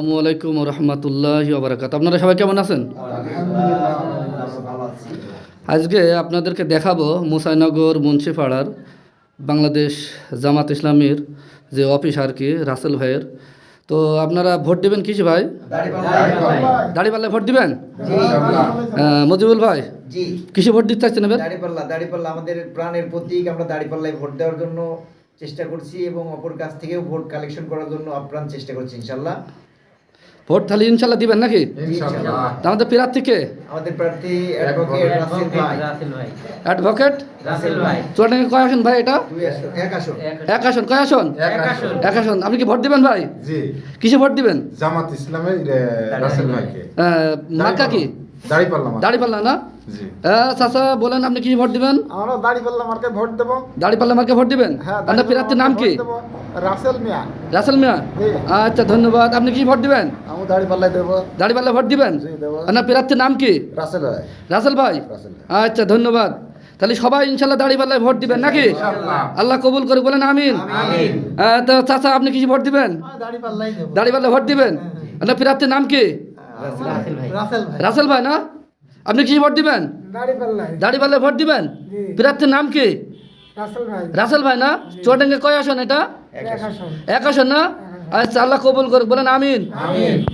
আসসালামু আলাইকুম রহমতুল্লাহ বারাকাত আপনারা সবাই কেমন আছেন? আজকে আপনাদেরকে দেখাবো মুসাইনগর মুন্সিপাড়ার বাংলাদেশ জামাত ইসলামীর যে অফিস আর কি রাসেল ভাইয়ের। তো আপনারা ভোট দেবেন কিসে ভাই? দাড়িপাল্লায় ভোট দিবেন? মজিবুল ভাই কিসে ভোট দিতে চাচ্ছেন দাড়িপাল্লা দাড়িপাল্লা আমাদের প্রাণের প্রতীক। আমরা দাড়িপাল্লায় ভোট দেওয়ার জন্য চেষ্টা করছি এবং অপর কাছ থেকেও ভোট কালেকশন করার জন্য আপ্রাণ চেষ্টা করছি ইনশাল্লাহ ভোট তাহলে ইনশাল্লাহ দিবেন নাকি? আমাদের প্রার্থীকে? আমাদের প্রার্থী অ্যাডভোকেট রাসেল ভাই। অ্যাডভোকেট? রাসেল ভাই। চুয়াডাঙ্গা কয় আসন ভাই এটা? এক আসন। এক আসন কয় আসন? এক আসন। আপনি কি ভোট দিবেন ভাই? কিসে ভোট দিবেন? জামাত মার্কা কি? না? চাচা বলেন আপনি কি ভোট দিবেন? আমরা দাড়িপাল্লা মার্কে ভোট দেবো। দাড়িপাল্লা মার্কে ভোট দিবেন? হ্যাঁ আপনার প্রার্থীর নাম কি। রাসেল মিয়া। রাসেল মিয়া? আচ্ছা ধন্যবাদ। আপনি কি ভোট দিবেন? আমি দাড়িপাল্লাই দেবো। দাড়িপাল্লা ভোট দিবেন? আপনার প্রার্থীর নাম কি? রাসেল ভাই। রাসেল ভাই? আচ্ছা ধন্যবাদ। তাহলে সবাই ইনশাল্লাহ দাড়িপাল্লায় ভোট দিবেন নাকি? ইনশাআল্লাহ। আল্লাহ কবুল করে বলেন আমিন। তো চাচা আপনি কি ভোট দিবেন? দাড়িপাল্লাই দেবো। ভোট দিবেন? আপনার প্রার্থীর নাম কি? রাসেল ভাই। রাসেল ভাই। রাসেল ভাই না? আপনি কি ভোট দিবেন? দাড়িপাল্লায় ভোট দিবেন? প্রার্থীর নাম কি? রাসেল ভাই। রাসেল ভাই না? চুয়াডাঙ্গে কয় আসন এটা? এক আসন। না? আচ্ছা আল্লাহ কবুল করুক বলেন আমিন। আমিন।